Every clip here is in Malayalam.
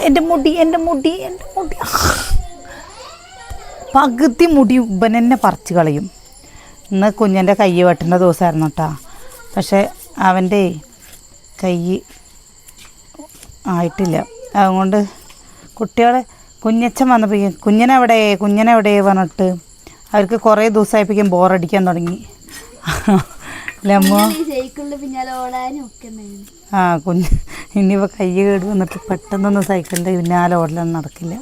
എന്റെ മുടി എന്റെ മുടി എന്റെ മുടി. പകുതി മുടി ഉബൻ എന്നെ പറിച്ച് കളയും. ഇന്ന് കുഞ്ഞന്റെ കൈ വെട്ടേണ്ട ദിവസമായിരുന്നു കേട്ടോ. പക്ഷേ അവന്റെ കൈ ആയിട്ടില്ല. അതുകൊണ്ട് കുട്ടികളെ കുഞ്ഞച്ചൻ വന്നപ്പോൾ കുഞ്ഞനെവിടെ കുഞ്ഞനെവിടെ പറഞ്ഞിട്ട് അവർക്ക് കുറേ ദിവസമായപ്പോഴേക്കും ബോറടിക്കാൻ തുടങ്ങി. ആ കുഞ്ഞ് ഇനിയിപ്പോൾ കൈ കേട് വന്നിട്ട് പെട്ടെന്നൊന്നും സൈക്കിളിന്റെ പിന്നാലെ ഓടലൊന്നും നടക്കില്ല.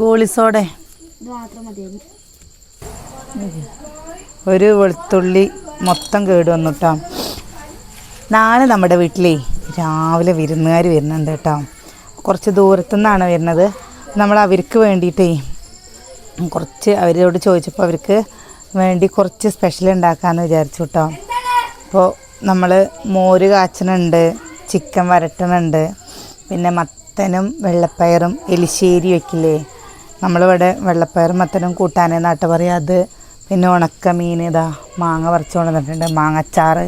ഗോളിസോടെ? ഒരു വെളുത്തുള്ളി മൊത്തം കേട് വന്നു കേട്ടോ നാളെ നമ്മുടെ വീട്ടിലേ രാവിലെ വിരുന്നുകാർ വരുന്നുണ്ട് കേട്ടോ. കുറച്ച് ദൂരത്തുനിന്നാണ് വരുന്നത്. നമ്മൾ അവർക്ക് വേണ്ടിയിട്ടേ കുറച്ച് അവരോട് ചോദിച്ചപ്പോൾ അവർക്ക് വേണ്ടി കുറച്ച് സ്പെഷ്യൽ ഉണ്ടാക്കാമെന്ന് വിചാരിച്ചു കേട്ടോ അപ്പോൾ നമ്മൾ മോര് കാച്ചണുണ്ട് ചിക്കൻ വരട്ടണുണ്ട് പിന്നെ മത്തനും വെള്ളപ്പയറും എലിശ്ശേരി വയ്ക്കില്ലേ നമ്മളിവിടെ വെള്ളപ്പയറും മത്തനും കൂട്ടാനേ നാട്ടു പറയാം അത് പിന്നെ ഉണക്ക മീൻ ഇതാ മാങ്ങ പറിച്ചു കൊണ്ടുവന്നിട്ടുണ്ട് മാങ്ങച്ചാറ്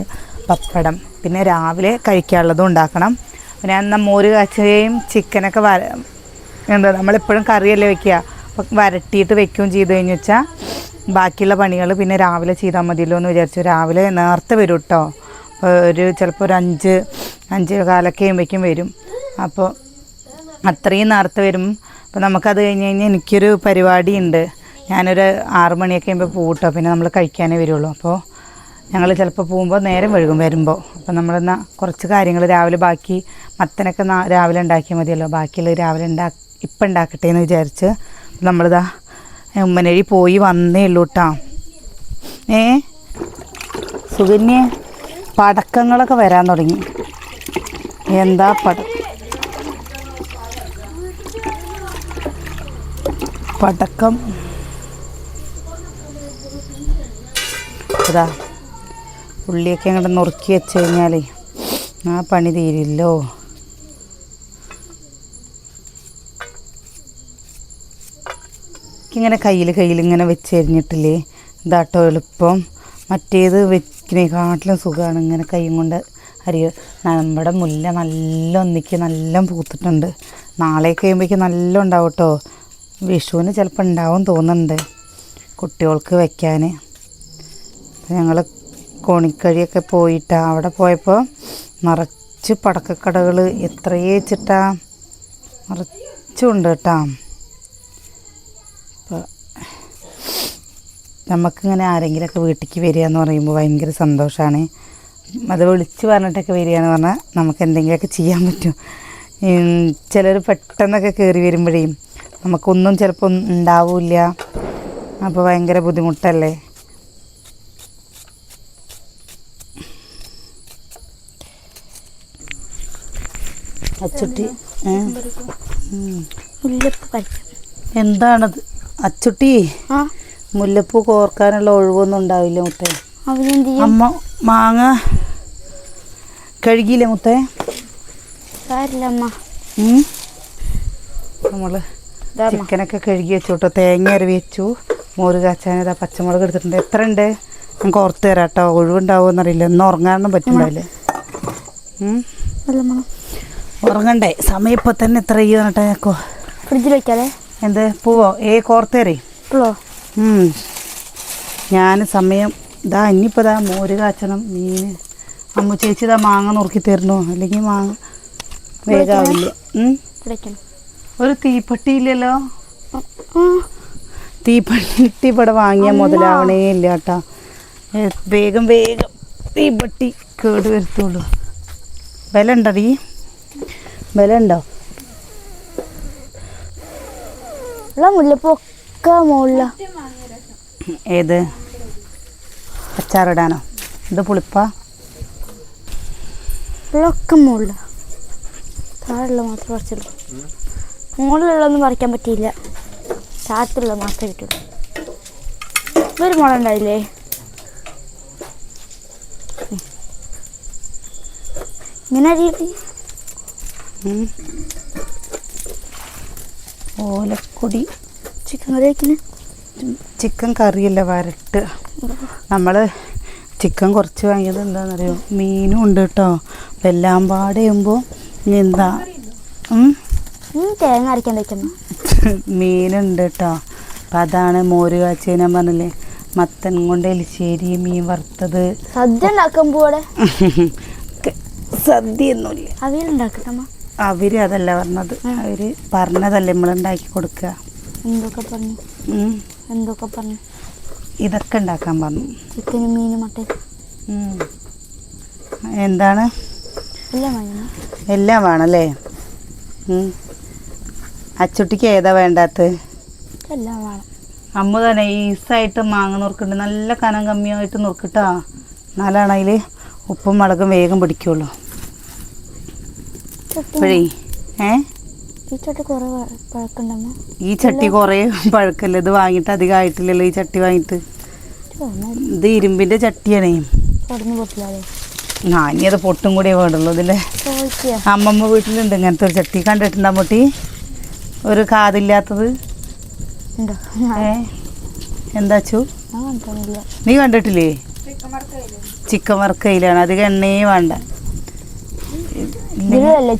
പപ്പടം. പിന്നെ രാവിലെ കഴിക്കാനുള്ളതും ഉണ്ടാക്കണം. പിന്നെ എന്നാൽ മോര് കാച്ചുകയും ചിക്കനൊക്കെ വര എന്താ നമ്മളെപ്പോഴും കറിയല്ലേ അപ്പം വരട്ടിയിട്ട് വെക്കുകയും ചെയ്ത് കഴിഞ്ഞു വെച്ചാൽ ബാക്കിയുള്ള പണികൾ പിന്നെ രാവിലെ ചെയ്താൽ മതിയല്ലോ എന്ന് വിചാരിച്ചു. രാവിലെ നേരത്തെ വരും കേട്ടോ അപ്പോൾ ഒരു ചിലപ്പോൾ ഒരു അഞ്ച് അഞ്ച് കാലൊക്കെ ആകുമ്പോഴേക്കും വരും. അപ്പോൾ അത്രയും നേരത്തെ വരും. അപ്പോൾ നമുക്കത് കഴിഞ്ഞ് കഴിഞ്ഞാൽ എനിക്കൊരു പരിപാടി ഉണ്ട് ഞാനൊരു ആറ് മണിയൊക്കെ ആകുമ്പോൾ പോകും പിന്നെ നമ്മൾ കഴിക്കാനേ വരുള്ളൂ. അപ്പോൾ ഞങ്ങൾ ചിലപ്പോൾ പോകുമ്പോൾ നേരം വഴുകും വരുമ്പോൾ. അപ്പോൾ നമ്മളെന്നാൽ കുറച്ച് കാര്യങ്ങൾ രാവിലെ ബാക്കി മത്തനൊക്കെ രാവിലെ ഉണ്ടാക്കിയാൽ മതിയല്ലോ. ബാക്കിയുള്ള രാവിലെ ഉണ്ടാ ഇപ്പം ഉണ്ടാക്കട്ടെ എന്ന് വിചാരിച്ച് നമ്മളിതാ ഉമ്മനഴി പോയി വന്നേ ഉള്ളൂ കേട്ടോ ഏ? സുകന്യെ പടക്കങ്ങളൊക്കെ വരാൻ തുടങ്ങി. എന്താ പട പടക്കം. ഇതാ ഉള്ളിയൊക്കെ അങ്ങോട്ട് നുറുക്കി വെച്ച് കഴിഞ്ഞാലേ ആ പണി തീരില്ലോ. ഇങ്ങനെ കയ്യിൽ കയ്യിൽ ഇങ്ങനെ വെച്ച് എരിഞ്ഞിട്ടില്ലേ ഇതാട്ടോ എളുപ്പം. മറ്റേത് വെക്കിനേക്കാട്ടിലും സുഖമാണ്. ഇങ്ങനെ കൈയും കൊണ്ട് അരിയ നമ്മുടെ മുല്ല നല്ല ഒന്നിക്ക് നല്ല പൂത്തിട്ടുണ്ട്. നാളെ കഴിയുമ്പോഴേക്കും നല്ല ഉണ്ടാവും കേട്ടോ വിഷുവിന് ചിലപ്പോൾ ഉണ്ടാവും തോന്നുന്നുണ്ട്. കുട്ടികൾക്ക് വെക്കാൻ ഞങ്ങൾ കോണിക്കഴിയൊക്കെ പോയിട്ട്. അവിടെ പോയപ്പോൾ നിറച്ച് പടക്കക്കടകൾ എത്രയേ ചിട്ടാ നിറച്ചുണ്ട് കേട്ടാ നമുക്കിങ്ങനെ ആരെങ്കിലുമൊക്കെ വീട്ടിലേക്ക് വരിക എന്ന് പറയുമ്പോൾ ഭയങ്കര സന്തോഷമാണ്. അത് വിളിച്ച് പറഞ്ഞിട്ടൊക്കെ വരിക എന്ന് പറഞ്ഞാൽ നമുക്ക് എന്തെങ്കിലുമൊക്കെ ചെയ്യാൻ പറ്റും. ചിലർ പെട്ടെന്നൊക്കെ കയറി വരുമ്പോഴേ നമുക്കൊന്നും ചിലപ്പോൾ ഉണ്ടാവില്ല. അപ്പോൾ ഭയങ്കര ബുദ്ധിമുട്ടല്ലേ? അച്ചുട്ടി എന്താണത്? അച്ചുട്ടി? ആ. മുല്ലപ്പൂ കോർക്കാനുള്ള ഒഴിവൊന്നും ഉണ്ടാവില്ല മുത്തേ. അമ്മ മാങ്ങ കഴുകിയില്ലേ മുത്തേ? നമ്മൾ. ചിക്കനൊക്കെ കഴുകി വെച്ചു കേട്ടോ. തേങ്ങ അരവി വെച്ചു. മോര് കാച്ചാൻ ഇതാ പച്ചമുളക് എടുത്തിട്ടുണ്ട്. എത്ര ഉണ്ട്? നമുക്ക് ഓർത്ത് തരാം കേട്ടോ. ഒഴിവുണ്ടാവുമെന്ന് അറിയില്ല ഇന്ന് ഉറങ്ങാനൊന്നും പറ്റുണ്ടാവില്ലേ ഉറങ്ങണ്ടേ? സമയം ഇപ്പൊ തന്നെ എത്ര ചെയ്യും എന്നിട്ട് ഞെക്കോ ഫ്രിഡ്ജിൽ വെക്കാതെ എന്ത്? പൂവോ? ഏ കോർത്തേരേ ഇപ്പോഴോ ഞാൻ സമയം ഇതാ ഇനിയിപ്പോൾ ഇതാ മോര് കാച്ചണം മീൻ അമ്മു ചേച്ചി ഇതാ മാങ്ങ നുറുക്കി തരണോ അല്ലെങ്കിൽ മാങ്ങ വേഗാവില്ല. ഒരു തീപ്പെട്ടി ഇല്ലല്ലോ? ആ, ആ. തീപ്പെട്ടി ഇവിടെ വാങ്ങിയ മുതലാവണേ ഇല്ല കേട്ടാ. വേഗം വേഗം. തീപ്പെട്ടി കേട് വരുത്തുള്ളൂ. വില ഉണ്ടടി വില ഉണ്ടോ മുല്ലപ്പൂ ഒക്കെ മുകളില ഏത്? അച്ചാറിടാനോ? ഇത് പുളിപ്പാ? ഉള്ളൊക്കെ മുകളില. താഴെയുള്ള മാത്രം പറിച്ചുള്ളൂ മുകളിലുള്ളൊന്നും പറിക്കാൻ പറ്റിയില്ല. താഴത്തുള്ള മാത്രമേ കിട്ടുള്ളൂ. ഒരു മുള ഉണ്ടായില്ലേ. ഇങ്ങനെ അരിയട്ടെ. ഓലക്കൊടി. ചിക്കൻ കറി വയ്ക്കുന്നത് ചിക്കൻ കറിയല്ല വരട്ട്. നമ്മൾ ചിക്കൻ കുറച്ച് വാങ്ങിയത് എന്താണെന്നറിയോ മീനും ഉണ്ട് കേട്ടോ. അപ്പം എല്ലാം പാടെ ചെയ്യുമ്പോൾ എന്താ? തേങ്ങ അരക്കാൻ വെക്കുന്നു. മീനുണ്ട് കേട്ടോ. അപ്പം അതാണ് മോര് കാച്ചി ഞാൻ പറഞ്ഞില്ലേ. മത്തൻ കൊണ്ട് എലിശ്ശേരി മീൻ വറുത്തത്. സദ്യ ഉണ്ടാക്കുമ്പോൾ സദ്യ ഒന്നുമില്ല അവിയലുണ്ടാക്കട്ടമ്മ? അവർ അതല്ല പറഞ്ഞത്. അവർ പറഞ്ഞതല്ലേ നമ്മൾ ഉണ്ടാക്കി കൊടുക്കുക. എന്തൊക്കെ പറഞ്ഞു. എന്തൊക്കെ പറഞ്ഞു? ഇതൊക്കെ ഉണ്ടാക്കാൻ പറഞ്ഞു. ചിക്കനും മീനും മട്ടൻ എന്താണ്? എല്ലാം വേണല്ലേ എല്ലാം വേണമല്ലേ അച്ചുട്ടിക്ക് ഏതാ വേണ്ടാത്ത എല്ലാം വേണം. അമ്മ തന്നെ ഈസായിട്ട് മാങ്ങ നുറുക്കുണ്ട് നല്ല കനം കമ്മിയായിട്ട് നുറുക്കിട്ടാ. എന്നാലാണ് അതിൽ ഉപ്പും മുളകും വേഗം പിടിക്കുള്ളൂ. അപ്പോഴേ ഏ? ഈ ചട്ടി കുറേ പഴക്കണ്ടമ്മ? ഈ ചട്ടി കുറേ പഴക്കല്ലേ? ഇത് വാങ്ങിയിട്ട് അധികം ആയിട്ടില്ലല്ലോ ഈ ചട്ടി വാങ്ങിയിട്ട്. ഇത് ഇരുമ്പിന്റെ ചട്ടിയാണേ. ആ ഇനി അത് പൊട്ടും കൂടിയേ വേണ്ടുള്ളൂ ഇതിലെ അമ്മമ്മ വീട്ടിലുണ്ട്. ഇങ്ങനത്തെ ഒരു ചട്ടി കണ്ടിട്ടുണ്ടോ മുട്ടി ഒരു കാതില്ലാത്തത്? എന്താച്ചു ഏ നീ കണ്ടിട്ടില്ലേ? ചിക്കൻ വറുക്കയിലാണ്. അധികം എണ്ണയും വേണ്ട.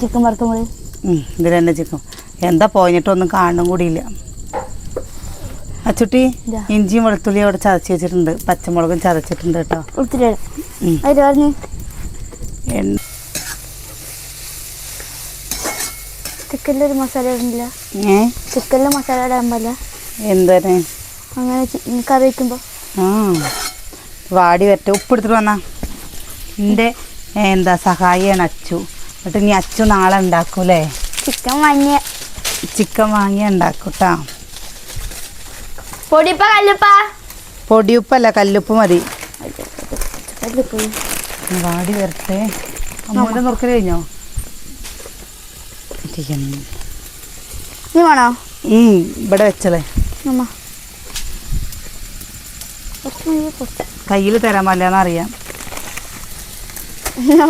ചിക്കൻ വറുക്കുമ്പോൾ ഇതിൽ തന്നെ ചിക്കൻ എന്താ പോയിട്ടൊന്നും കാണും കൂടിയില്ല. അച്ചുട്ടി. ഇഞ്ചിയും വെളുത്തുള്ളിയും അവിടെ ചതച്ച് വെച്ചിട്ടുണ്ട്. പച്ചമുളകും ചതച്ചിട്ടുണ്ട് കേട്ടോ. ചിക്കനിലൊരു മസാല ഇടുന്നില്ല ഏ? ചിക്കനിൽ മസാല ഇടാൻ എന്താ എന്താണ് അങ്ങനെ കറി വയ്ക്കുമ്പോൾ ആ. വാടി വരട്ടെ. ഉപ്പെടുത്തിട്ട് വന്നാ. എന്റെ എന്താ സഹായിയാണ് അച്ചു. എന്നിട്ട് ഇനി അച്ചു നാളെ ഉണ്ടാക്കൂലേ? ചിക്കൻ വാങ്ങിയ. ചിക്കൻ വാങ്ങിയ ഉണ്ടാക്കൂട്ടാ. കേട്ടോ പൊടിപ്പ കല്ലുപ്പ? പൊടിയുപ്പല്ല കല്ലുപ്പ് മതി. വാടി വരട്ടെ. അമ്മൂടെ നുറുക്കൽ കഴിഞ്ഞോ. നീ വേണോ? ഈ ഇവിടെ വെച്ചല്ലേ. കയ്യിൽ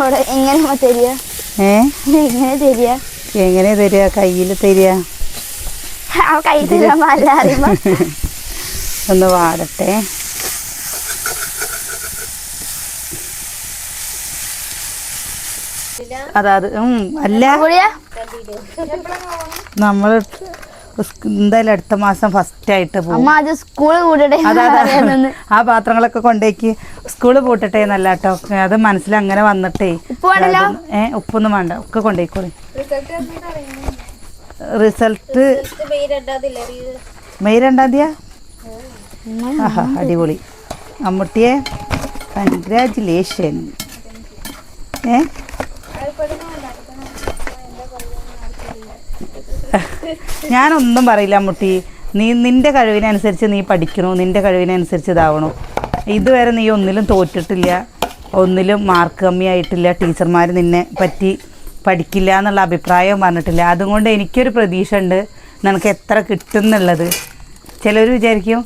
അവിടെ എങ്ങനെ തരിക? ഏ? എങ്ങനെ തരിക? എങ്ങനെ തരിക? കയ്യിൽ തരിക. ഒന്ന് വാടട്ടെ. അതാത് അല്ല. നമ്മൾ എന്തായാലും അടുത്ത മാസം ഫസ്റ്റ് ആയിട്ട് പോകും അതാ. ആ പാത്രങ്ങളൊക്കെ കൊണ്ടേക്ക് സ്കൂൾ പൂട്ടട്ടെ എന്നല്ല കേട്ടോ. അത് മനസ്സിൽ അങ്ങനെ വന്നിട്ടേ. ഉപ്പ് വേണ്ടല്ലോ? ഏ ഉപ്പൊന്നും വേണ്ട. ഒക്കെ കൊണ്ടേക്കോളി. റിസൾട്ട് മെയ് രണ്ടാം തീയതി ആഹാ അടിപൊളി. അമ്മൂട്ടിയെ കൺഗ്രാജുലേഷൻ ഏ? ഞാനൊന്നും പറയില്ല മുട്ടി. നീ നിന്റെ കഴിവിനനുസരിച്ച് നീ പഠിക്കണു. നിന്റെ കഴിവിനനുസരിച്ച് ഇതാവണു. ഇതുവരെ നീ ഒന്നിലും തോറ്റിട്ടില്ല. ഒന്നിലും മാർക്ക് കമ്മിയായിട്ടില്ല. ടീച്ചർമാർ നിന്നെ പറ്റി പഠിക്കില്ല എന്നുള്ള അഭിപ്രായം പറഞ്ഞിട്ടില്ല. അതുകൊണ്ട് എനിക്കൊരു പ്രതീക്ഷ ഉണ്ട് നിനക്ക് എത്ര കിട്ടും എന്നുള്ളത് ചിലർ വിചാരിക്കും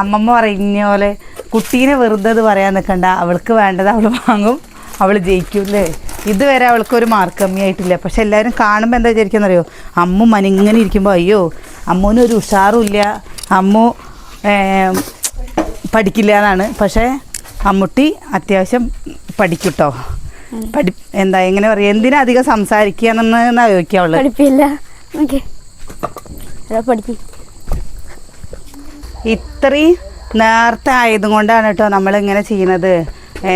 അമ്മമ്മ പറഞ്ഞ പോലെ കുട്ടീനെ വെറുതെ പറയാൻ നിൽക്കണ്ട അവൾക്ക് വേണ്ടത് അവൾ വാങ്ങും. അവൾ ജയിക്കും അല്ലേ ഇതുവരെ അവൾക്ക് ഒരു മാർക്ക് കമ്മിയായിട്ടില്ല പക്ഷെ എല്ലാവരും കാണുമ്പോൾ എന്താ വിചാരിക്കുന്നറിയോ അമ്മു മനിങ്ങനെ ഇരിക്കുമ്പോൾ അയ്യോ അമ്മുവിന് ഒരു ഉഷാറുമില്ല. അമ്മു പഠിക്കില്ല എന്നാണ് പക്ഷേ അമ്മുട്ടി അത്യാവശ്യം പഠിക്കൂട്ടോ. പഠി എന്താ എങ്ങനെ പറയുക എന്തിനാ അധികം സംസാരിക്കുക എന്നാ പഠിക്കും. ഇത്രയും നേരത്തെ ആയതുകൊണ്ടാണ് കേട്ടോ നമ്മളിങ്ങനെ ചെയ്യുന്നത്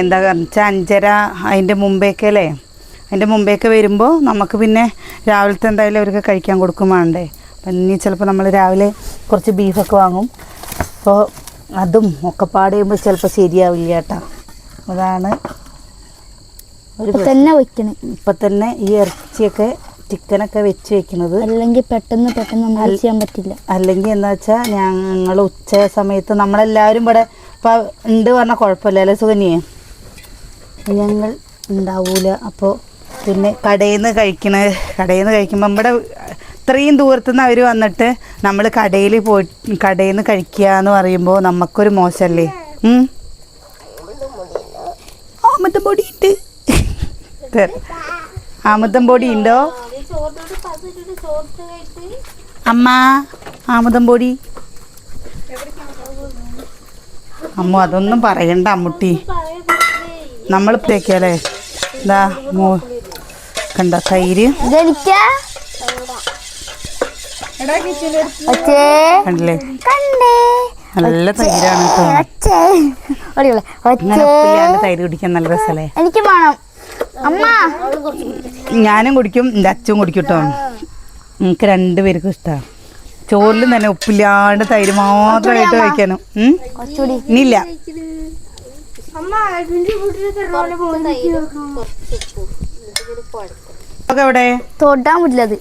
എന്താ വെച്ചാൽ അഞ്ചര അതിന്റെ മുമ്പേക്ക് അല്ലേ അതിന്റെ മുമ്പേക്ക് വരുമ്പോൾ നമുക്ക് പിന്നെ രാവിലത്തെ എന്തായാലും അവർക്ക് കഴിക്കാൻ കൊടുക്കും വേണ്ടേ. അപ്പം ഇനി ചിലപ്പോൾ നമ്മൾ രാവിലെ കുറച്ച് ബീഫൊക്കെ വാങ്ങും. അപ്പോൾ അതും ഒക്കെ പാട് ചെയ്യുമ്പോൾ ചിലപ്പോൾ ശരിയാവില്ല കേട്ടോ. അതാണ് തന്നെ വയ്ക്കണം ഇപ്പം തന്നെ ഈ ഇറച്ചിയൊക്കെ ചിക്കനൊക്കെ വെച്ച് വെക്കുന്നത് അല്ലെങ്കിൽ പെട്ടെന്ന് പെട്ടെന്ന് ചെയ്യാൻ പറ്റില്ല. അല്ലെങ്കിൽ എന്താ വെച്ചാൽ ഞങ്ങൾ ഉച്ച സമയത്ത് നമ്മളെല്ലാവരും ഇവിടെ ഇപ്പം ഉണ്ട് പറഞ്ഞാൽ കുഴപ്പമില്ല. അല്ലേ സുകന്യെ? ഞങ്ങൾ ഉണ്ടാവൂല. അപ്പോൾ പിന്നെ കടയിൽ നിന്ന് കഴിക്കണ കടയിൽ നിന്ന് കഴിക്കുമ്പോൾ നമ്മുടെ ഇത്രയും ദൂരത്തു നിന്ന് അവർ വന്നിട്ട് നമ്മൾ കടയിൽ പോയി കടയിൽ നിന്ന് കഴിക്കുക എന്ന് പറയുമ്പോൾ നമുക്കൊരു മോശമല്ലേ ആമത്തം പൊടി ഉണ്ട് ആമത്തം പൊടി ഉണ്ടോ അമ്മ ആമുദം പൊടി. അമ്മ അതൊന്നും പറയണ്ട അമ്മുട്ടി. നമ്മൾ തേക്കല്ലേ? ഇതാ മോ കണ്ട തൈര്? കണ്ടില്ലേ? കണ്ടേ. നല്ല തൈരാണ് കേട്ടോ. തൈര് കുടിക്കാൻ നല്ല രസല്ലേ? എനിക്ക് വേണം. അമ്മ. ഞാനും കുടിക്കും എന്റെ അച്ഛനും കുടിക്കും കേട്ടോ. എനിക്ക് രണ്ടുപേർക്കും ഇഷ്ടമാണ് ചോറിലും തന്നെ ഉപ്പില്ലാണ്ട് തൈര് മാത്രമായിട്ട് കഴിക്കാനും. ഇനിയില്ല. എവിടെ? തൊടാൻ പറ്റില്ല അത്.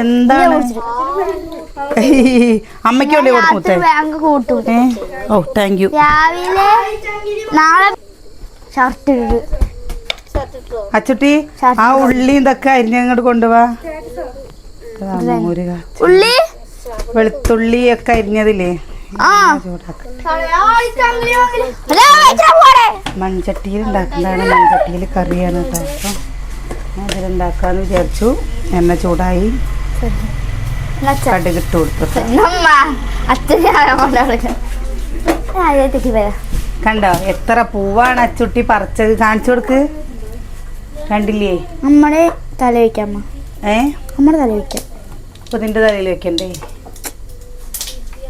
എന്താണ്? അമ്മയ്ക്ക് വേണ്ടി കൊടുക്കും ബാങ്ക് കൂട്ടും. ഓ താങ്ക് യു രാവിലെ നാളെ ഷർട്ട് ഇട്ടു? അച്ചുട്ടി ആ ഉള്ളി ഇതൊക്കെ അരിഞ്ഞ അങ്ങോട്ട് കൊണ്ടുപോവാ. ഉള്ളി? വെളുത്തുള്ളി ഒക്കെ അരിഞ്ഞതില്ലേ? മൺചട്ടിയിൽ ഉണ്ടാക്കുന്നതാണ് മൺചട്ടിയിൽ കറിയാണ് കേട്ടോ. അപ്പം അതിലുണ്ടാക്കാന്ന് വിചാരിച്ചു. എണ്ണ ചൂടായി. കടുകിട്ട് കൊടുത്തു കണ്ടോ? എത്ര പൂവാണ് അച്ചുട്ടി പറിച്ചത്. കാണിച്ചു കൊടുക്ക്. കണ്ടില്ലേ? നമ്മുടെ തല വെക്കാം ഏ? നമ്മുടെ തല വയ്ക്കാം. അപ്പൊ നിന്റെ തലയിൽ വെക്കണ്ടേ?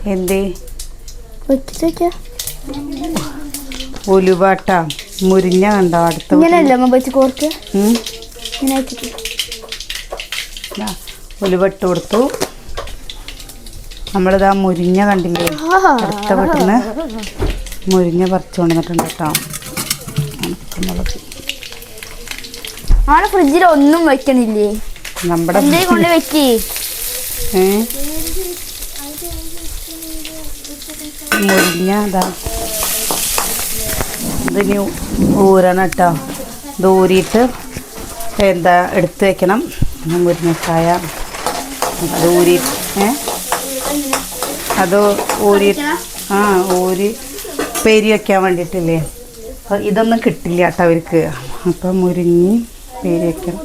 എന്തേ? വെക്കാം ഉലുവാട്ട മുരിഞ്ഞ കണ്ടോ അടുത്ത ഉലുവട്ട് കൊടുത്തു. നമ്മളിതാ മുരിഞ്ഞ കണ്ടില്ലേ? അടുത്ത വീട്ടിന്ന് മുരിഞ്ഞ പറിച്ചു കൊണ്ടുവന്നിട്ടുണ്ട് കേട്ടോ. ഉണക്കമുളക് ആളെ ഫ്രിഡ്ജിൽ ഒന്നും വെക്കണില്ലേ? നമ്മുടെ കൊണ്ട് വെക്കേ? ഏ? മുരിഞ്ഞ ഇതാ ഇതിന് ഊരണം കേട്ടോ ഇത് ഊരിയിട്ട് എന്താ എടുത്ത് വെക്കണം. മുരിങ്ങക്കായ. അത് ഊരി ഏ? അത് ഊരി ആ ഊരി പേരി വയ്ക്കാൻ വേണ്ടിയിട്ടില്ലേ. അപ്പോൾ ഇതൊന്നും കിട്ടില്ല കേട്ടോ അവർക്ക്. അപ്പം മുരിങ്ങി പേരി വയ്ക്കണം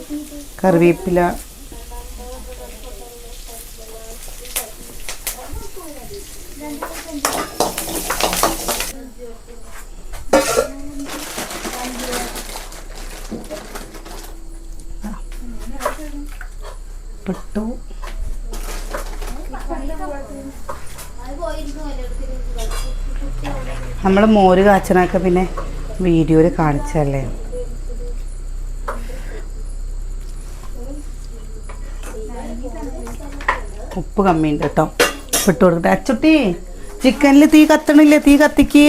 കറിവേപ്പില പെട്ടു. നമ്മൾ മോര് കാച്ചനൊക്കെ പിന്നെ വീഡിയോയിൽ കാണിച്ചല്ലേ ഉപ്പ് കമ്മിയുണ്ട് കേട്ടോ. ഉപ്പിട്ട് കൊടുക്കട്ടെ. അച്ചുട്ടി ചിക്കനിൽ തീ കത്തണില്ലേ? തീ കത്തിക്ക്.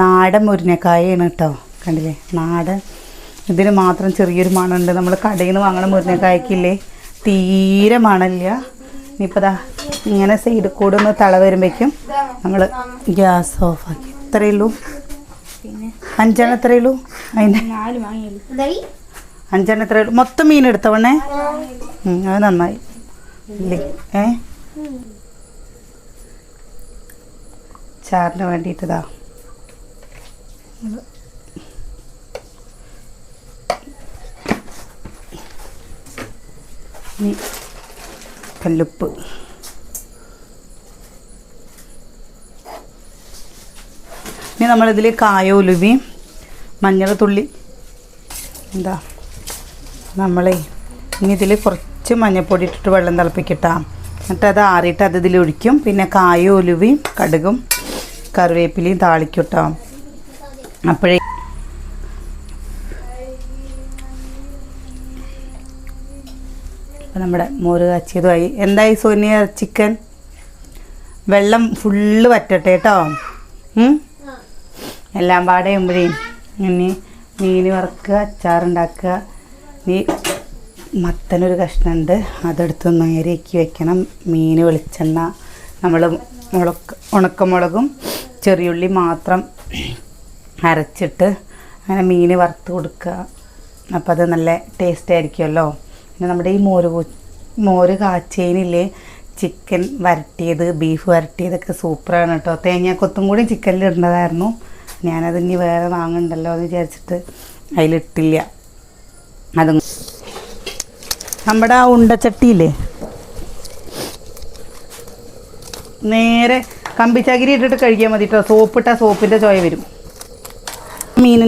നാടൻ മുരിങ്ങക്കായാണ് കേട്ടോ. കണ്ടില്ലേ? നാടൻ ഇതിന് മാത്രം ചെറിയൊരു മണമുണ്ട്. നമ്മൾ കടയിൽ നിന്ന് വാങ്ങണ മുരിങ്ങക്കായ്ക്കില്ലേ? തീരെ മണമില്ല. ഇനിയിപ്പോൾ ദാ ഇങ്ങനെ സൈഡിൽ കൂടെ ഒന്ന് തള വരുമ്പോഴേക്കും നമ്മൾ ഗ്യാസ് ഓഫാക്കി. ഇത്രയേ ഉള്ളൂ. അഞ്ചെണ്ണം എത്രയേ ഉള്ളൂ. അതിന്റെ അഞ്ചെണ്ണം എത്രയേ ഉള്ളൂ. മൊത്തം മീൻ എടുത്തവണ്ണേ ഉം, അത് നന്നായി. ഇല്ലേ? ഏ? ചാറിന് വേണ്ടിയിട്ടതാ. ഇനി കല്ലുപ്പ്. ഇനി നമ്മളിതിൽ കായ ഉലുവി മഞ്ഞൾ തുള്ളി. എന്താ? നമ്മളെ ഇനി ഇതിൽ കുറച്ച് മഞ്ഞൾപ്പൊടി ഇട്ടിട്ട് വെള്ളം തിളപ്പിക്കട്ടാ. എന്നിട്ട് അത് ആറിയിട്ട് അത് ഇതിൽ ഒഴിക്കും. പിന്നെ കായ ഉലുവയും കടുകും കറിവേപ്പിലയും താളിക്കും കേട്ടോ അപ്പോഴേ അപ്പോൾ നമ്മുടെ മോര് കാച്ചിയതുമായി എന്തായി സോനിയ ചിക്കൻ? വെള്ളം ഫുള്ള് വറ്റട്ടെ കേട്ടോ? എല്ലാം പാടെ ചെയ്യുമ്പോഴേ ഇനി മീൻ വറുക്കുക അച്ചാറുണ്ടാക്കുക. ഈ മത്തനൊരു കഷ്ണമുണ്ട് അതെടുത്ത് നേരെയാക്കി വെക്കണം. മീൻ വെളിച്ചെണ്ണ നമ്മൾ മുളക് ഉണക്കമുളകും ചെറിയുള്ളി മാത്രം അരച്ചിട്ട് അങ്ങനെ മീൻ വറുത്ത് കൊടുക്കുക. അപ്പോൾ അത് നല്ല ടേസ്റ്റ് ആയിരിക്കുമല്ലോ പിന്നെ നമ്മുടെ ഈ മോര് മോര് കാച്ചേനില്ലേ? ചിക്കൻ വരട്ടിയത് ബീഫ് വരട്ടിയതൊക്കെ സൂപ്പറാണ് കേട്ടോ. തേങ്ങാക്കൊത്തും കൂടി ചിക്കനിൽ ഇടേണ്ടതായിരുന്നു ഞാനത് ഇനി വേറെ വാങ്ങണ്ടല്ലോ എന്ന് വിചാരിച്ചിട്ട് അതിലിട്ടില്ല. അത് നമ്മുടെ ആ ഉണ്ടച്ചട്ടിയില്ലേ? നേരെ കമ്പിച്ചകിരി ഇട്ടിട്ട് കഴിക്കാൻ മതി കേട്ടോ. സോപ്പ് ഇട്ടാൽ സോപ്പിന്റെ ചോയ വരും. മീൻ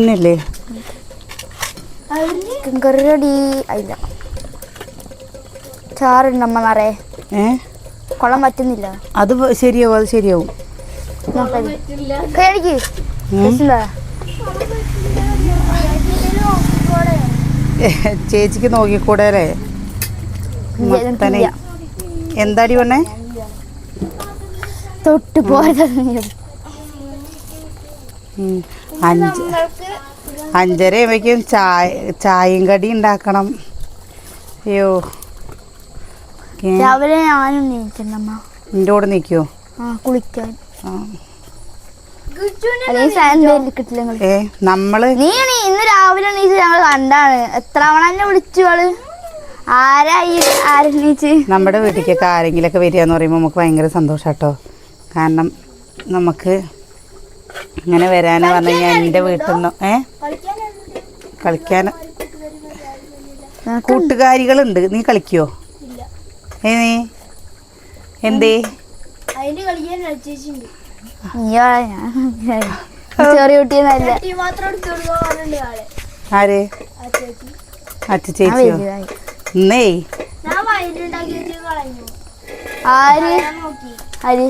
ചിക്കൻ കറി റെഡി. ആയില്ല ചാറുണ്ടമ്മ നിറയെ ഏ? കുളം പറ്റുന്നില്ല. അത് ശരിയാവും അത് ശരിയാവും? ചേച്ചിക്ക് നോക്കിക്കൂടെ അല്ലേ മത്തനെ. എന്താടി പറഞ്ഞേ തൊട്ട് പോയത് ഉം. അഞ്ച് അഞ്ചര ആകുമ്പോഴേക്കും ചായ ചായയും കടി ഉണ്ടാക്കണം. അയ്യോ. രാവിലെ ഞാനും നീക്കണ്ടമ്മ നിന്റെ കൂടെ നിൽക്കുമോ ആ കുളിക്കാൻ. ഏ നമ്മൾ നീ നീ ഇന്ന് രാവിലെ എണീച്ച് ഞങ്ങൾ കണ്ടാണ്. എത്ര തവണ എന്നെ വിളിച്ചു അവൾ ആരാ ഈ ആരെണീച്ച് നമ്മുടെ വീട്ടിലേക്കൊക്കെ ആരെങ്കിലുമൊക്കെ വരിക എന്ന് പറയുമ്പോൾ നമുക്ക് ഭയങ്കര സന്തോഷം കേട്ടോ കാരണം നമുക്ക് ഇങ്ങനെ വരാന്ന് പറഞ്ഞു കഴിഞ്ഞാൽ എന്റെ വീട്ടിൽ നിന്ന് ഏ? കളിക്കാൻ കൂട്ടുകാരികളുണ്ട്. നീ കളിക്കുവോ? എന്തേ? ചെറിയ കുട്ടിയെന്നല്ല ആര്? അച്ഛ ചേച്ചിയോ? ഇന്നേ? ആര്? ആര്?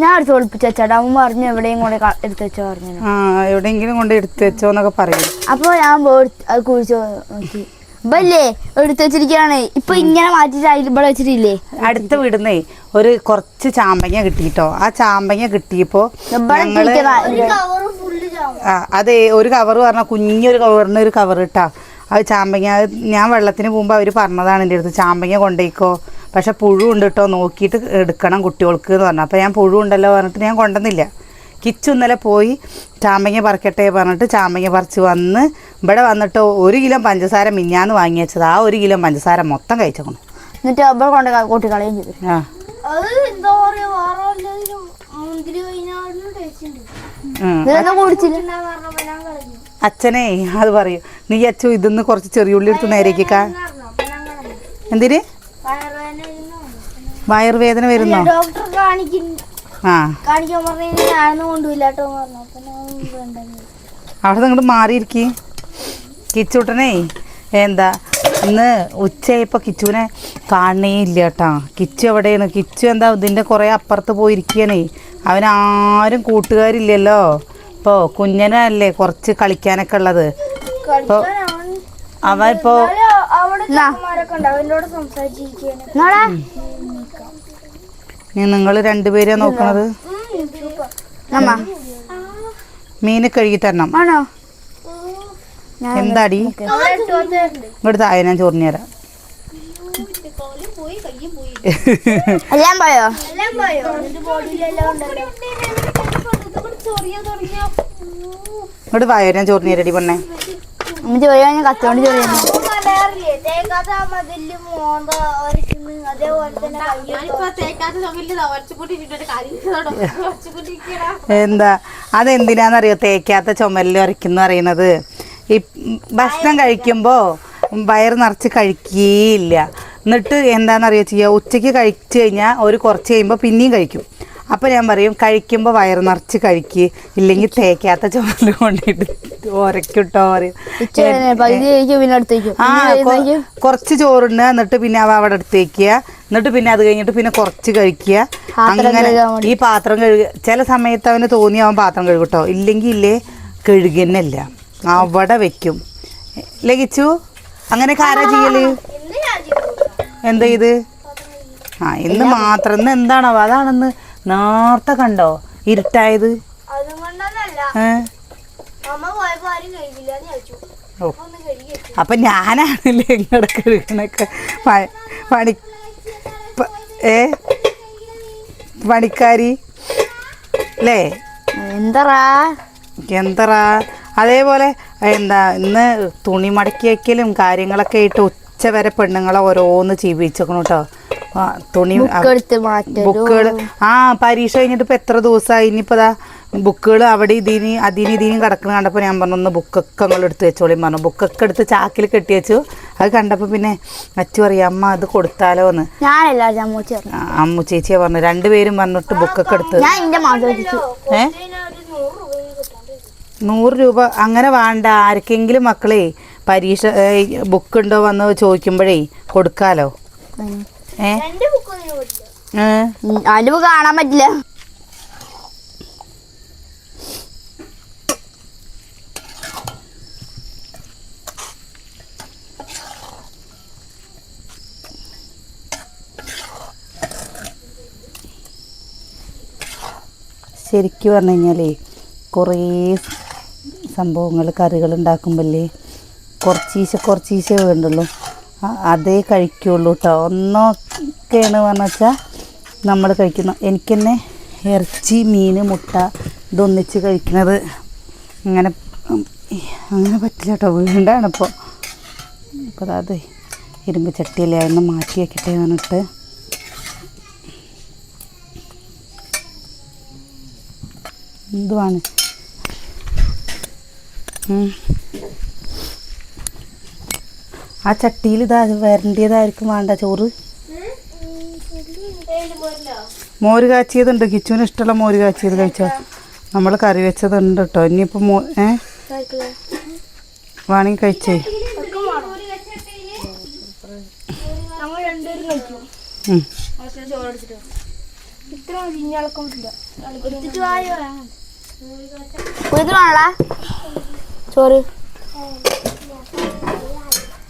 ഞാൻ അടുത്ത് ഒളിപ്പിച്ച ചേട്ടാ അമ്മ പറഞ്ഞു എവിടെയും കൂടെ എടുത്ത് വെച്ചോ പറഞ്ഞു ആ എവിടെയെങ്കിലും കൊണ്ട് എടുത്തു വെച്ചോന്നൊക്കെ പറയും. അപ്പൊ ഞാൻ പോയി അത് കുഴിച്ചു നോക്കി. ഇപ്പല്ലേ എടുത്തു വെച്ചിരിക്കുകയാണ് ഇപ്പൊ ഇങ്ങനെ മാറ്റിട്ട് ഇവിടെ വെച്ചിട്ടില്ലേ? അടുത്ത വീടുന്നേ ഒരു കുറച്ച് ചാമ്പങ്ങ കിട്ടിട്ടോ. ആ ചാമ്പങ്ങ കിട്ടിയപ്പോ ഞങ്ങൾ ആ അതെ ഒരു കവർ പറഞ്ഞ കുഞ്ഞൊരു കവറിന് ഒരു കവർ ഇട്ടാ. അത് ചാമ്പങ്ങ ഞാൻ വെള്ളത്തിന് പോകുമ്പോൾ അവർ പറഞ്ഞതാണ് എന്റെ അടുത്ത് ചാമ്പങ്ങ കൊണ്ടേക്കോ. പക്ഷെ പുഴു ഉണ്ട് കേട്ടോ നോക്കിയിട്ട് എടുക്കണം കുട്ടികൾക്ക് എന്ന് പറഞ്ഞു. അപ്പോൾ ഞാൻ പുഴു ഉണ്ടല്ലോ പറഞ്ഞിട്ട് ഞാൻ കൊണ്ടുവന്നില്ല. കിച്ചു ഇന്നലെ പോയി ചാമ്പങ്ങ പറക്കട്ടെ പറഞ്ഞിട്ട് ചാമ്പങ്ങ പറിച്ച് വന്ന് ഇവിടെ വന്നിട്ട് ഒരു കിലോ പഞ്ചസാര മിഞ്ഞാന്ന് വാങ്ങി വെച്ചത്. ആ ഒരു കിലോ പഞ്ചസാര മൊത്തം കഴിച്ചോണം എന്നിട്ട് അവിടെ കൊണ്ട് കൂട്ടി കളയും ചെയ്തു. ആ. അച്ഛനെ അത് പറയും. നീ അച്ഛൻ ഇതിന്ന് കുറച്ച് ചെറിയുള്ളി എടുത്ത് നേരേക്കാ എന്തിന്? വയറുവേദന വരുന്നോ? ഡോക്ടർ കാണിക്കുന്നു. ആ. കാണിക്കാൻ പറഞ്ഞു ഞാനൊന്നും കൊണ്ടുപോയില്ല പറഞ്ഞു അപ്പൊ ഞാൻ വേണ്ടെന്ന് അവിടെ നിങ്ങൾ മാറിയിരിക്കി. കിച്ചൂട്ടനെ എന്താ ഇന്ന് ഉച്ചയായപ്പോൾ കിച്ചുവിനെ കാണണേ ഇല്ല കേട്ടാ കിച്ചു എവിടെയാണ്? കിച്ചു എന്താ ഇതിന്റെ കുറേ അപ്പുറത്ത് പോയിരിക്കണേ അവനാരും കൂട്ടുകാരില്ലല്ലോ. ഇപ്പോൾ കുഞ്ഞനല്ലേ കുറച്ച് കളിക്കാനൊക്കെ ഉള്ളത്. ഇപ്പോൾ അവൻ ഇപ്പോൾ അവരോട് നിങ്ങൾ രണ്ടുപേരെയാ നോക്കണത്. മീന് കഴുകി തരണം. ആണോ? എന്താടി? ഇങ്ങോട്ട് താഴെ ഞാൻ ചോറിന് തരാം. എല്ലാം പോയോ? ഇങ്ങോട്ട് വായോ ഞാൻ ചോറിന് തരടി പെണ്ണേ അമ്മ ഞാൻ കത്തോണ്ട് ചോദിക്കുന്നു എന്താ അതെന്തിനാന്നറിയോ? തേക്കാത്ത ചുമലിൽ ഉരയ്ക്കുന്ന പറയുന്നത്. ഈ ഭക്ഷണം കഴിക്കുമ്പോ വയറ് നിറച്ച് കഴിക്കുകയില്ല. എന്നിട്ട് എന്താണെന്നറിയോ ചെയ്യുക ഉച്ചയ്ക്ക് കഴിച്ചു കഴിഞ്ഞാൽ ഒരു കുറച്ച് കഴിയുമ്പോൾ പിന്നെയും കഴിക്കും. അപ്പോൾ ഞാൻ പറയും കഴിക്കുമ്പോൾ വയറ് നിറച്ച് കഴിക്ക്. ഇല്ലെങ്കിൽ തേക്കാത്ത ചോറ് കൊണ്ടിട്ട് ഉരയ്ക്കിട്ടോ പറയും. ആ. കുറച്ച് ചോറുണ്ട് എന്നിട്ട് പിന്നെ അവ അവിടെ എടുത്തേക്കുക എന്നിട്ട് പിന്നെ അത് കഴിഞ്ഞിട്ട് പിന്നെ കുറച്ച് കഴിക്കുക. അങ്ങനെ ഈ പാത്രം കഴുകുക ചില സമയത്ത് അവന് തോന്നി അവൻ പാത്രം കഴുകട്ടോ. ഇല്ലെങ്കിൽ ഇല്ലേ കഴുകുന്നല്ല. അവിടെ വെക്കും. ലഗിച്ചു അങ്ങനെ ആരാ ചെയ്യൽ? എന്താ ഇത്? ആ ഇന്ന് മാത്രം. ഇന്ന് എന്താണോ അതാണെന്ന് നേരത്തെ കണ്ടോ? ഇരുട്ടായത്? അപ്പൊ ഓ. ഞാനാണല്ലേ ഇങ്ങോട്ട് കഴുകണൊക്കെ പണി ഏ? പണിക്കാരി? അല്ലേ എന്തറാ? എന്തറാ? അതേപോലെ എന്താ ഇന്ന് തുണി മടക്കി വയ്ക്കലും കാര്യങ്ങളൊക്കെ ആയിട്ട് ഉച്ച വരെ പെണ്ണുങ്ങളെ ഓരോന്ന് ജീവിച്ചേക്കണം കേട്ടോ തുണി ബുക്കുകൾ ആ പരീക്ഷ കഴിഞ്ഞിട്ട് ഇപ്പൊ എത്ര ദിവസമായി? ഇനിയിപ്പോ അതാ ബുക്കുകൾ അവിടെ ഇതിന് അതിന് ഇതിനും കിടക്കുന്ന കണ്ടപ്പോൾ ഞാൻ പറഞ്ഞു ഒന്ന് ബുക്കൊക്കെ നിങ്ങൾ എടുത്ത് വെച്ചോളിയും പറഞ്ഞു. ബുക്കൊക്കെ എടുത്ത് ചാക്കിൽ കെട്ടി വെച്ചു. അത് കണ്ടപ്പോൾ പിന്നെ അച്ചു പറയാം അമ്മ അത് കൊടുത്താലോ എന്ന്. അമ്മു ചേച്ചിയെ പറഞ്ഞു രണ്ടുപേരും വന്നിട്ട് ബുക്കൊക്കെ എടുത്ത് ഏ? നൂറ് രൂപ. അങ്ങനെ വേണ്ട. ആർക്കെങ്കിലും മക്കളെ പരീക്ഷ ബുക്ക് ഉണ്ടോ വന്ന് ചോദിക്കുമ്പോഴേ കൊടുക്കാലോ. അതിന്റെ ബുക്ക് കാണാൻ പറ്റില്ല. ശരിക്ക് പറഞ്ഞു കഴിഞ്ഞാലേ കുറേ സംഭവങ്ങൾ കറികൾ ഉണ്ടാക്കുമ്പോഴല്ലേ കുറച്ചീശ കുറച്ചീശേ വേണ്ടുള്ളൂ. അതേ കഴിക്കുള്ളൂ കേട്ടോ ഒന്നൊക്കെയാണ് പറഞ്ഞു വെച്ചാൽ നമ്മൾ കഴിക്കുന്നു എനിക്കെന്നെ ഇറച്ചി മീൻ മുട്ട ഇതൊന്നിച്ച് കഴിക്കുന്നത് അങ്ങനെ അങ്ങനെ പറ്റില്ല കേട്ടോ വീണ്ടാണ് ഇപ്പോൾ അപ്പോൾ അതായത് ഇരുമ്പ് ചട്ടിയിലെ അതൊന്ന് മാറ്റി വെക്കട്ടെ എന്നിട്ട് എന്തുവാണ്. ആ ചട്ടിയിൽ ഇതാ വരണ്ടിയതായിരിക്കും വേണ്ട ചോറ്. മോര് കാച്ചിയതുണ്ട്. കിച്ചുവിന് ഇഷ്ടമുള്ള മോര് കാച്ചിയത് കഴിച്ചോ? നമ്മൾ കറി വെച്ചതുണ്ട് കേട്ടോ ഇനിയിപ്പോൾ മോ ഏ? വേണമെങ്കിൽ കഴിച്ചേ. ചോറ്.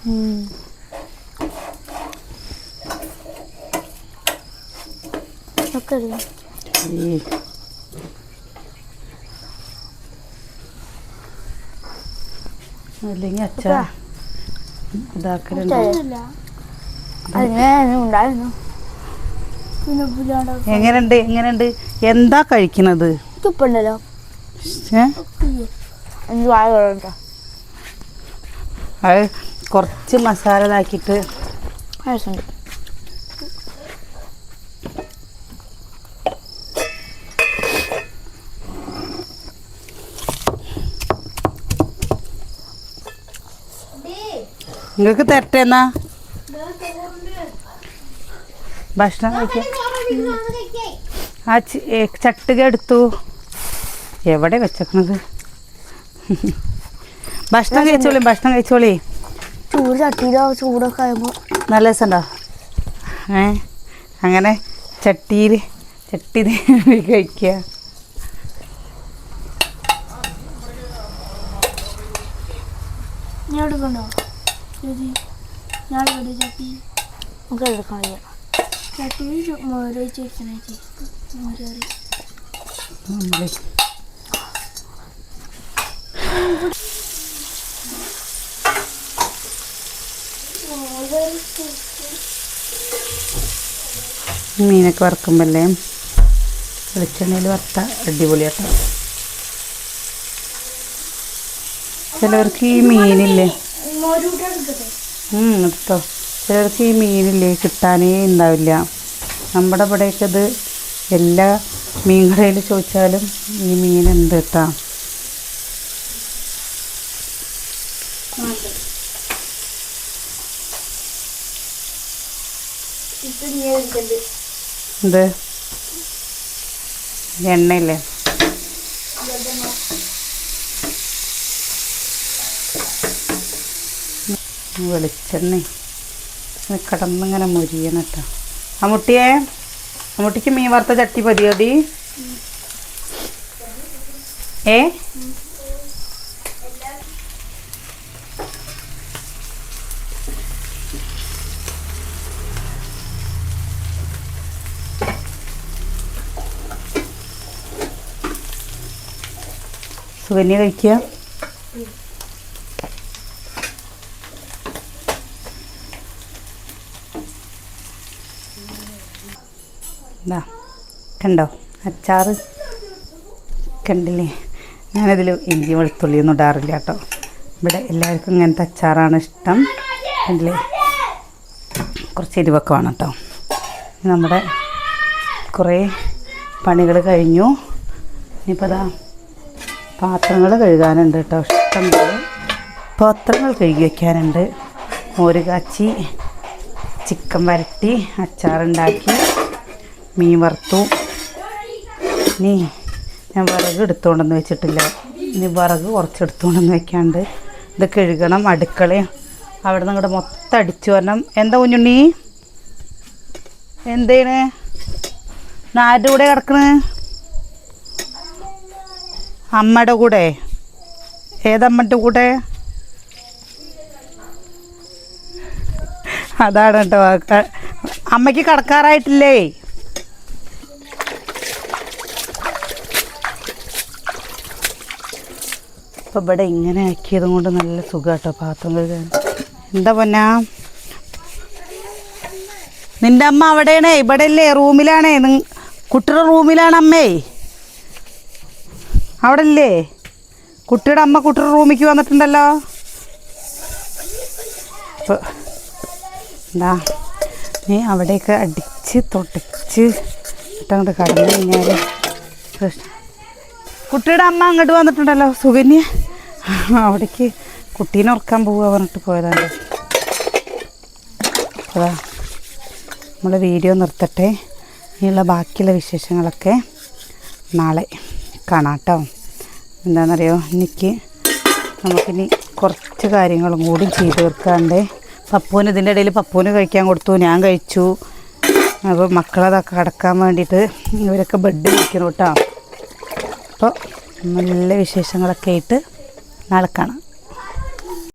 ഒക്കെ Look at അല്ലെങ്കിൽ അച്ഛാ ഇതാക്കലുണ്ട് എങ്ങനെയുണ്ട് എങ്ങനെയുണ്ട് എന്താ കഴിക്കണത് കൊള്ളണ്ടോ അത് കുറച്ച് മസാല ഇതാക്കിയിട്ട് ആവശ്യമുണ്ട്. നിങ്ങൾക്ക് തരട്ടെ എന്നാ? ഭക്ഷണം കഴിക്കാം. ആ ചട്ടുക എടുത്തു. എവിടെ വെച്ചേക്കണത്? ഭക്ഷണം കഴിച്ചോളി ഭക്ഷണം കഴിച്ചോളി. ചൂട് ചട്ടിയിലോ ചൂടൊക്കെ ആകുമ്പോൾ നല്ല രസമുണ്ടോ ഏ? അങ്ങനെ ചട്ടിയിൽ ചട്ടി കഴിക്കുക ഞാൻ എടുക്കണ്ടോ? ചട്ടി? നമുക്ക് എടുക്കാൻ കഴിയാം ചട്ടി മോര് ചേച്ചി. മോര് കറി നമ്മൾ മീനൊക്കെ വറക്കുമ്പല്ലേ? വെളിച്ചെണ്ണയിൽ വറുത്ത അടിപൊളിയാട്ടോ ചിലവർക്ക് ഈ മീനില്ലേ? എടുത്തോ. ചിലർക്ക് ഈ മീനില്ലേ കിട്ടാനേ ഉണ്ടാവില്ല. നമ്മുടെ ഇവിടെയൊക്കെ ഇത് എല്ലാ മീൻ കടയിൽ ചോദിച്ചാലും ഈ മീൻ എന്ത് കിട്ടാം. ഇത് ഇത് എണ്ണയില്ലേ? വെളിച്ചെണ്ണ. കിടന്നിങ്ങനെ മുരിയണം കേട്ടോ. അമ്മുട്ടിയെ അമ്മുട്ടിക്ക് മീൻ വറുത്ത ചട്ടി പതിയോടി ഏ? സുകന്യ കഴിക്കുക. എന്താ കണ്ടോ? അച്ചാറ് കണ്ടില്ലേ? ഞാനതിൽ ഇഞ്ചി വെളുത്തുള്ളി ഒന്നും ഇടാറില്ല കേട്ടോ. ഇവിടെ എല്ലാവർക്കും ഇങ്ങനത്തെ അച്ചാറാണ് ഇഷ്ടം. കണ്ടില്ലേ? കുറച്ച് എരിവൊക്കെ വേണം കേട്ടോ. നമ്മുടെ കുറേ പണികൾ കഴിഞ്ഞു. ഇനിയിപ്പോൾ അതാ പാത്രങ്ങൾ കഴുകാനുണ്ട് കേട്ടോ ഇഷ്ടം പോലെ പാത്രങ്ങൾ കഴുകി വയ്ക്കാനുണ്ട് മോര് കാച്ചി ചിക്കൻ വരട്ടി അച്ചാറുണ്ടാക്കി മീൻ വറുത്തു. ഇനി ഞാൻ വിറക് എടുത്തുകൊണ്ടെന്ന് വെച്ചിട്ടില്ല. ഇനി വിറക് കുറച്ച് വെക്കാണ്ട്. ഇത് കഴുകണം അടുക്കള. അവിടെ നിന്ന് ഇങ്ങോട്ട് മൊത്തം അടിച്ചു വരണം. എന്താ കുഞ്ഞുണ്ണി? എന്തേണ്? കൂടെ കിടക്കണ്? അമ്മയുടെ കൂടെ. ഏതമ്മന്റെ കൂടെ? അതാണ് കേട്ടോ അമ്മയ്ക്ക് കടക്കാറായിട്ടില്ലേ? ഇപ്പം ഇവിടെ ഇങ്ങനെ ആക്കിയത് കൊണ്ട് നല്ല സുഖം കേട്ടോ പാത്രം കഴുകാൻ. എന്താ പൊന്നാ? നിന്റെ അമ്മ അവിടെയാണേ? ഇവിടെ അല്ലേ റൂമിലാണേ കുട്ടിയുടെ റൂമിലാണ് അമ്മേ അവിടെ ഇല്ലേ കുട്ടിയുടെ അമ്മ കുട്ടിയുടെ റൂമിലേക്ക് വന്നിട്ടുണ്ടല്ലോ. എന്താ നീ അവിടെയൊക്കെ അടിച്ച് തൊട്ടിച്ച് അങ്ങോട്ട് കടന്നു കഴിഞ്ഞാൽ കുട്ടിയുടെ അമ്മ അങ്ങോട്ട് വന്നിട്ടുണ്ടല്ലോ സുകന്യ. അവിടേക്ക് കുട്ടീനെ ഉറക്കാൻ പോവുക പറഞ്ഞിട്ട് പോയതാണ് അതാ നമ്മൾ വീഡിയോ നിർത്തട്ടെ. ഇനിയുള്ള ബാക്കിയുള്ള വിശേഷങ്ങളൊക്കെ നാളെ. കാണാം കേട്ടോ എന്താണെന്നറിയോ? എനിക്ക് നമുക്കിനി കുറച്ച് കാര്യങ്ങളും കൂടി ചെയ്ത് തീർക്കാണ്ട്. പപ്പൂന് ഇതിന്റെ ഇടയിൽ പപ്പൂന് കഴിക്കാൻ കൊടുത്തു ഞാൻ കഴിച്ചു. അപ്പോൾ മക്കളതൊക്കെ കടക്കാൻ വേണ്ടിയിട്ട് ഇവരൊക്കെ ബെഡ് ഇരിക്കുന്നു കേട്ടോ അപ്പോൾ നല്ല വിശേഷങ്ങളൊക്കെ ആയിട്ട് നാളെ കാണാം.